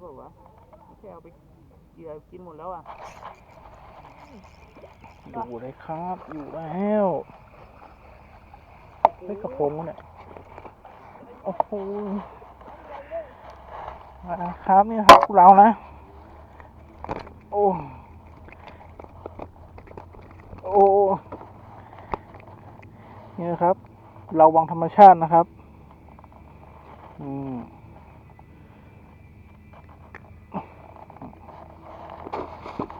เปล่าวะไม่ใช่เอาไปเหยื่อกินหมดแล้วอะอยู่เลยครับ อยู่แล้วเฮ้ยกระโปรงเนี่ยโอ้โหมาครับนี่ครับเรานะ โอ้โอ้เนี่นะครับ เราวังธรรมชาตินะครับ อืม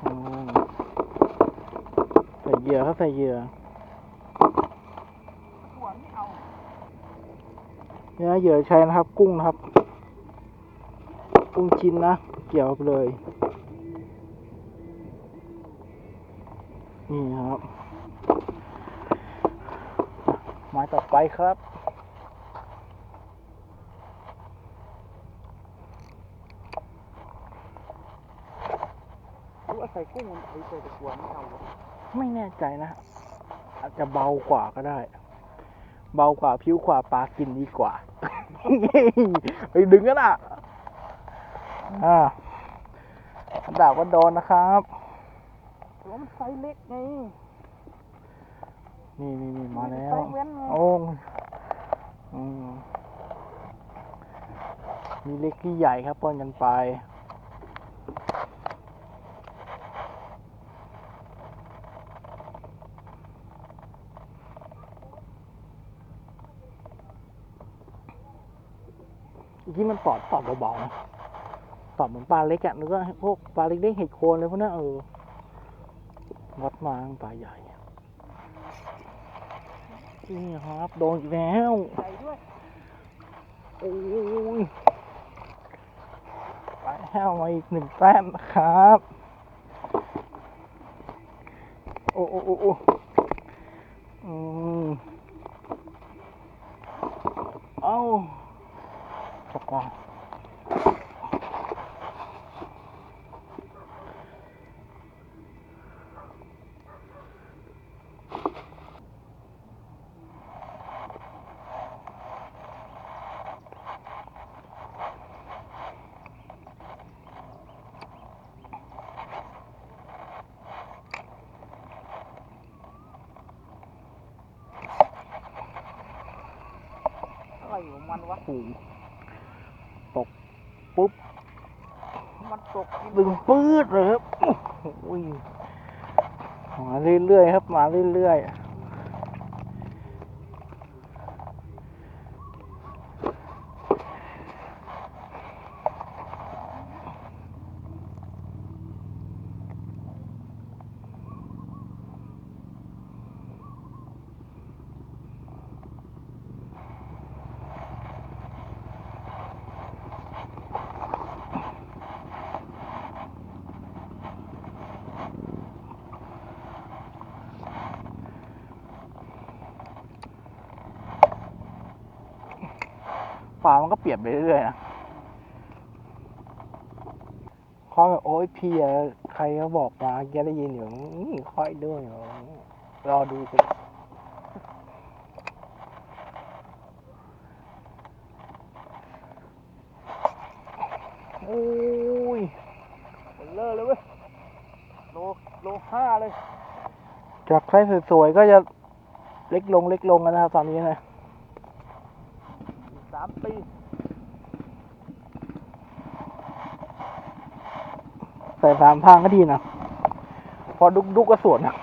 อืมใส่ เหยื่อครับใส่เหยื่อเนี่ยเหยื่อใช้นะครับ กุ้งนะครับ กุ้งชิ้นนะ เกี่ยวไปเลย นี่ครับมาต่อไปครับรือว่าใส่กุ้งมันไอ้ใส่ตะกวนไม่เอา ไม่แน่ใจนะ อาจจะเบากว่าก็ได้ เบากว่าผิวกว่าปลากินดีกว่าไปดึงกันอะอ่าดาบก็โดนนะครับแต่ว่ามันไซส์เล็กไง นี่นี่นี่มาแล้วไซส์เว้นไงโอ้งอืมมีเล็กที่ใหญ่ครับปนกันไป ที่มันตอดตอดเบาๆนะตอดเหมือนปลาเล็กอะนึกว่าพวกปลาเล็กๆเห็ดโคนเลยพวกนั้นเออวัดมางปลาใหญ่นี่ครับโดนอีกแล้วโอ้ยไปแห้วมาอีกหนึ่งแต้มนะครับ โอ้โอ้โอ้โอ้อืมเอา กก่อนอะไรของมันวะโอ้โหตก ปุ๊บ มันตกดึงปื๊ดเลยครับโอ้ยมาเรื่อยๆครับ มาเรื่อยๆ ป่ามันก็เปลี่ยนไปเรื่อยๆนะคอยแบบโอ้ยพี่ใครเขาบอกมาแกได้ยินอยู่อื้อคอยด้วยเหรอรอดูสิโอ้ยเลิกเลยเว้ยโลโลห้าเลย จากไซส์สวยๆก็จะเล็กลงเล็กลงกันนะครับตอนนี้นะ สามปี ใสามทางก็ดีนะ พอดุกดุกก็สวนนะ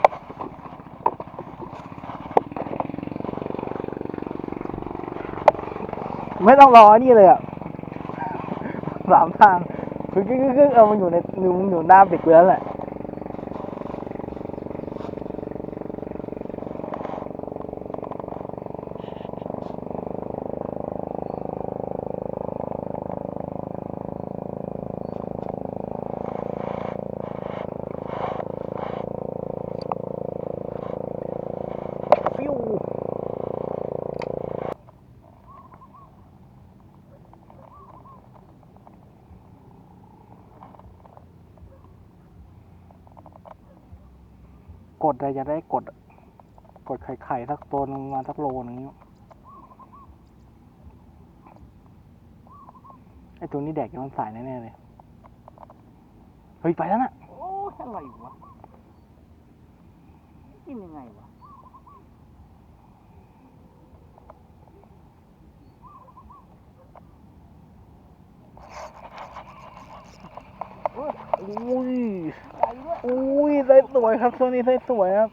ไม่ต้องรอนี่เลยอะสามทางคือคือคือเอามันอยู่ในมันอยู่หน้าเด็กแล้วแหละ ฟิว กดอะไรจะได้กด กดไข่ไข่สักตัวนึงมาสักโลนึงไอตัวนี้แดกมันสายแน่ๆเลย เฮ้ย ไปแล้วน่ะ โอ้ยอะไรวะ กินยังไงวะอุ้ยใหญ่ด้วยอุ้ย สวยครับช่วงนี้ไซส์สวยครับ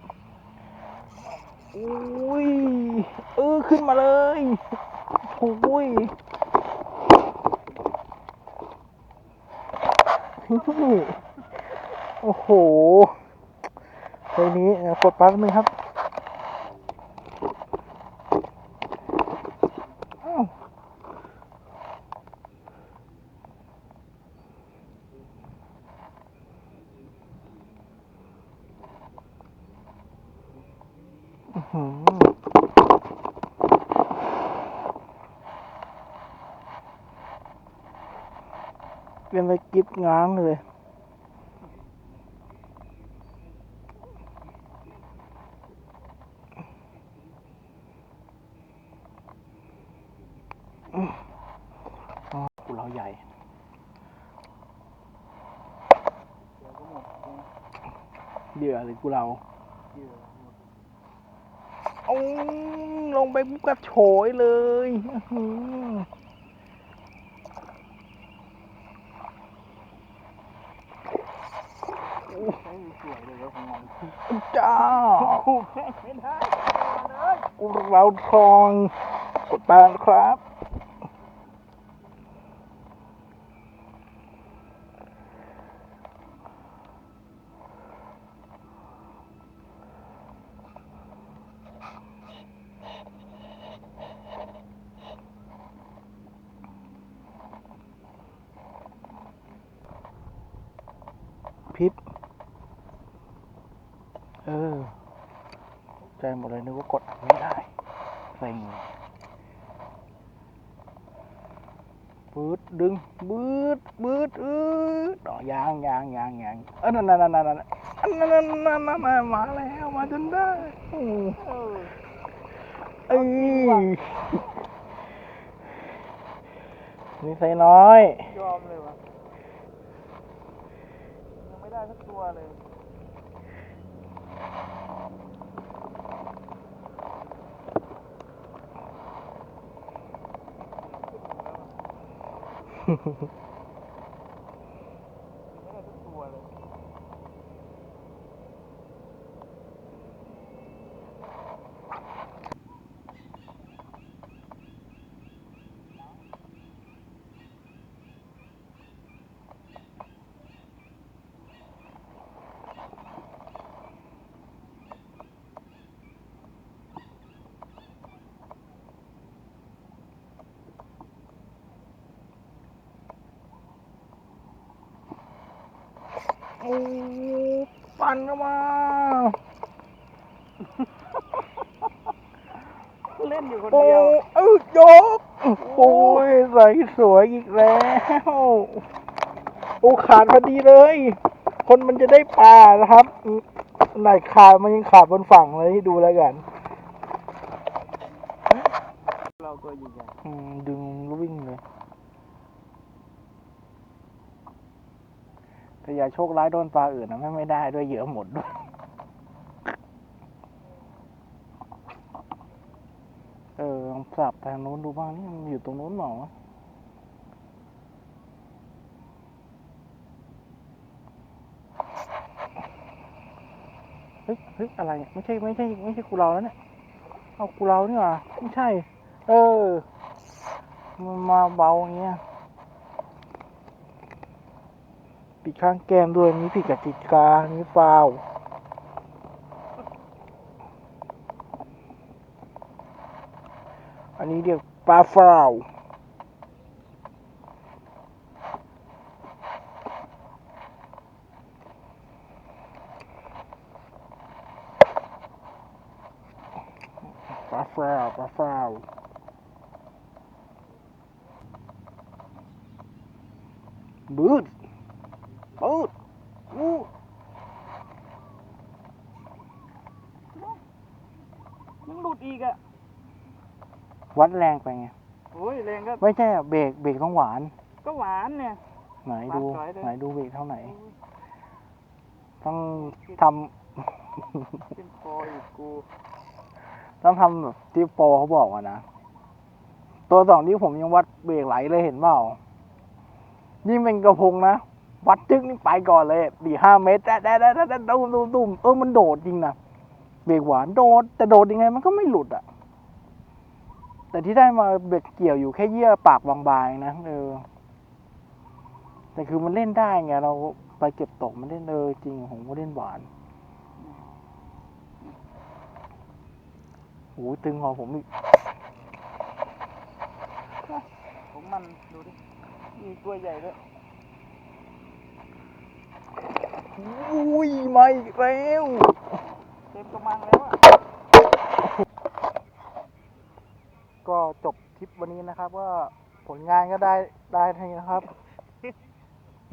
อุ้ยเออขึ้นมาเลยอุ้ยโอ้โหไซส์นี้กดปั๊บนึงครับอ้าวอื้อหือ เป็นไปกิบง้างเลย อ๋อกูเราใหญ่เดี๋ยวก็หมดนะเหยื่อหรือกูเราเหยื่อ อาลงไปปุ๊บกระโฉยเลยอื้อหือใช้สวยเลยว่าของเราจ้าโอ้แม่งไม่ได้เลยกูเราทองกดปานครับ พิษเออ ใจหมดเลยนึกว่ากดไม่ได้เซ็งบืดดึงบืดบืดอืดอ๋อยางยางยางยางเออนั่นนั่นนั่นนั่นนั่นอันนั่นนั่นนั่นนั่นนั่นมาแล้วมาจนได้อืมเออเอ้ยนี่ใส่น้อย ยอมเลยวะยัง ได้สักตัวเลยฮึฮึ โอ้ปั่นเข้ามา เล่นอยู่คนโอ้เดียว เอ้ยกโอ้ยใส่สวยอีกแล้ว โอ้ขาดพอดีเลย คนมันจะได้ปลานะครับอืมไหนขาดมันยังขาดบนฝั่งเลยให้ดูแล้วกัน เราตัวใหญ่อืมดึงแล้ววิ่งเลย แต่อย่าโชคร้ายโดนปลาอื่นนะไม่ไม่ได้ด้วยเหยื่อหมดด้วยเออลองสับทางนู้นดูบ้างนี่มันอยู่ตรงนู้นหรอเฮ้ยเฮ้ยอะไรเนี่ยไม่ใช่ไม่ใช่ไม่ใช่กูเราแล้วเนี่ยเอากูเรานี่หว่าไม่ใช่ เออ มันมาเบาอย่างเงี้ย ปิดข้างแก้มด้วยนี่ผิดกติกานี่ฟาวอันนี้เรียกปลาฟาวปลาฟาวปลาฟาวบืด บืดอู้ๆยังหลุดอีกอะวัดแรงไปไง โอ้ยแรงก็ไม่ใช่อะเบรกเบรกต้องหวาน ก็หวานเนี่ย ไหนดู หวานสวยเลย ไหนดูเบรกเท่าไหนโอ้ยต้องทขึ้นคออีกกูำต้องทำแบบที่โปรเขาบอกอะนะ ตัวสองนี้ผมยังวัดเบรกไหลเลยเห็นเปล่า นี่เป็นกระพงนะ วัดจึ๊กนี่ไปก่อนเลยดีห้าเมตรแต่แต่แต่แต่ตุ้มตุ้มตุ้มเออมันโดดจริงนะเบรกหวานโดดแต่โดดยังไงมันก็ไม่หลุดอะ แต่ที่ได้มาเบ็ดเกี่ยวอยู่แค่เยื่อปากบางๆนะเออ แต่คือมันเล่นได้ไงเราไปเก็บตกมันเล่นเออจริงผมก็เล่นหวานโอ้ตึงกว่าผมอีกของมันดูดิมีตัวใหญ่ด้วย อุ้ยมาอีกแล้วเต็มกระมังแล้วอะก็จบคลิปวันนี้นะครับ ว่าผลงานก็ได้ได้เท่านี้นะครับ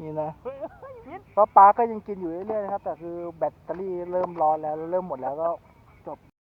นี่นะเฮ้ยเฮ้ยวิทย์ก็ปลาก็ยังกินอยู่เรื่อยๆนะครับ แต่คือแบตเตอรี่เริ่มร้อนแล้วเริ่มหมดแล้วก็